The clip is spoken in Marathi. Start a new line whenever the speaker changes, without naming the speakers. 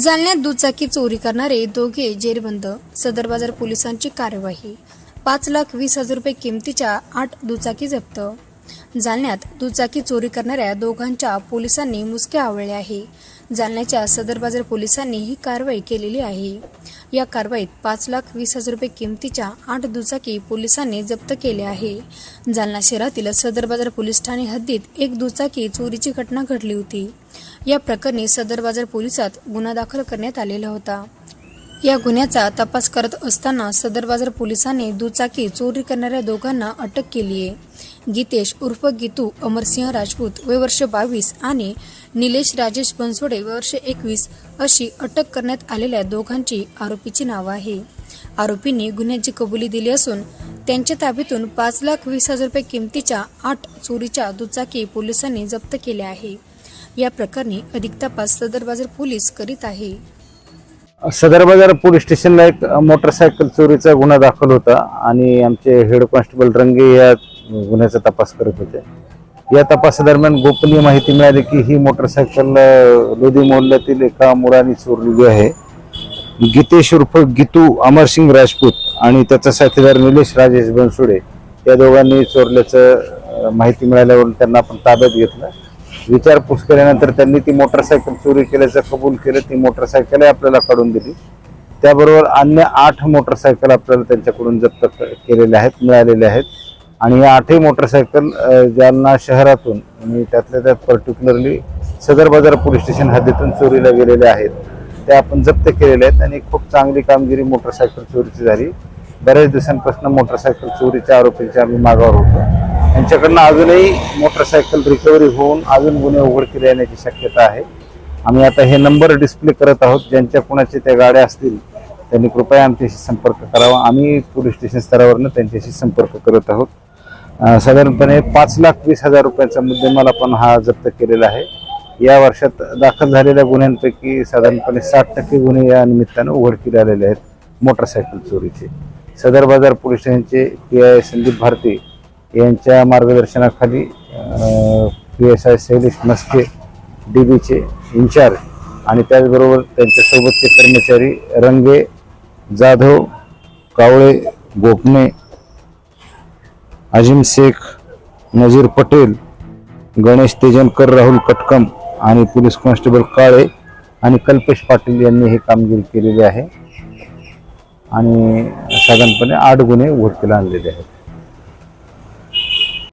जालन्यात दुचाकी चोरी करणारे दोघे जेरबंद. सदर बाजार पोलिसांची कार्यवाही. पाच लाख वीस हजार रुपये किमतीच्या आठ दुचाकी जप्त. जालन्यात दुचाकी चोरी करणाऱ्या दोघांच्या पोलिसांनी मुसके आवळले आहे. जालन्याच्या सदर बाजार पोलिसांनी ही कारवाई केलेली आहे. या कारवाईत पाच लाख वीस हजार रुपये किमतीच्या आठ दुचाकी पोलिसांनी जप्त केले आहे. जालना शहरातील सदर बाजार पोलीस ठाणे हद्दीत एक दुचाकी चोरीची घटना घडली होती. या प्रकरणी सदर बाजार पोलिसात गुन्हा दाखल करण्यात आलेला होता. या गुन्ह्याचा तपास करत असताना सदर बाजार पोलिसांनी दुचाकी चोरी करणाऱ्या दोघांना अटक केली आहे गीतेश उर्फ गीतू अमरसिंह राजपूत वय वर्ष बावीस आणि निलेश राजेश बनसोडे वय वर्ष एकवीस अशी अटक करण्यात आलेल्या दोघांची आरोपीची नावं आहे. आरोपींनी गुन्ह्याची कबुली दिली असून त्यांच्या ताब्यातून पाच लाख वीस हजार रुपये किमतीच्या आठ चोरीच्या दुचाकी पोलिसांनी जप्त केल्या आहे. या प्रकरणी अधिक तपास सदर बाजार पोलीस करीत आहे.
सदर बाजार पोलीस स्टेशनला एक मोटरसायकल चोरीचा गुन्हा दाखल होता आणि आमचे हेड कॉन्स्टेबल रंगे या गुन्ह्याचा तपास करत होते. या तपासादरम्यान गोपनीय माहिती मिळाली की ही मोटरसायकल लोधी मोहल्ल्यातील एका मुलाने चोरलेली आहे. गीतेश उर्फ गीतू अमरसिंग राजपूत आणि त्याचा साथीदार निलेश राजेश बनसुडे या दोघांनी चोरल्याचं माहिती मिळाल्यावरून त्यांना आपण ताब्यात घेतलं. विचारपूस केल्यानंतर त्यांनी ती मोटरसायकल चोरी केल्याचं कबूल केलं. ती मोटरसायकलही आपल्याला काढून दिली. त्याबरोबर अन्य आठ मोटरसायकल आपल्याला त्यांच्याकडून जप्त क- केलेल्या आहेत मिळालेल्या आहेत. आणि या आठही मोटरसायकल ज्यांना जालना शहरातून आणि त्यातल्या त्यात पर्टिक्युलरली सदर बाजार पोलीस स्टेशन हद्दीतून चोरीला गेलेल्या आहेत त्या आपण जप्त केलेल्या आहेत आणि खूप चांगली कामगिरी मोटरसायकल चोरीची झाली. बऱ्याच दिवसांपासून मोटरसायकल चोरीच्या आरोपींच्या आम्ही मागावर होतो. त्यांच्याकडनं अजूनही मोटरसायकल रिकव्हरी होऊन अजून गुन्हे उघडकीला येण्याची शक्यता आहे. आम्ही आता हे नंबर डिस्प्ले करत आहोत ज्यांच्या कुणाच्या त्या गाड्या असतील त्यांनी कृपया आमच्याशी संपर्क करावा. आम्ही पोलीस स्टेशन स्तरावरनं त्यांच्याशी संपर्क करत आहोत. साधारणपणे पाच लाख वीस हजार रुपयांचा मुद्देमाल आपण हा जप्त केलेला आहे. या वर्षात दाखल झालेल्या गुन्ह्यांपैकी साधारणपणे साठ टक्के गुन्हे या निमित्तानं उघडकीला आलेले आहेत मोटरसायकल चोरीचे. सदर बाजार पोलीस स्टेशनचे पी आय संदीप भारती यांच्या मार्गदर्शनाखाली P S I Shailesh Maske D बीचे इन्चार्ज आणि त्याचबरोबर त्यांच्यासोबतचे कर्मचारी रंगे जाधव कावळे गोपणे अजिम शेख नजीर पटेल गणेश तेजनकर राहुल कटकम आणि पोलीस कॉन्स्टेबल काळे आणि कल्पेश पाटील यांनी हे कामगिरी केलेली आहे. आणि साधारणपणे आठ गुन्हे उघडकीला आणलेले आहेत.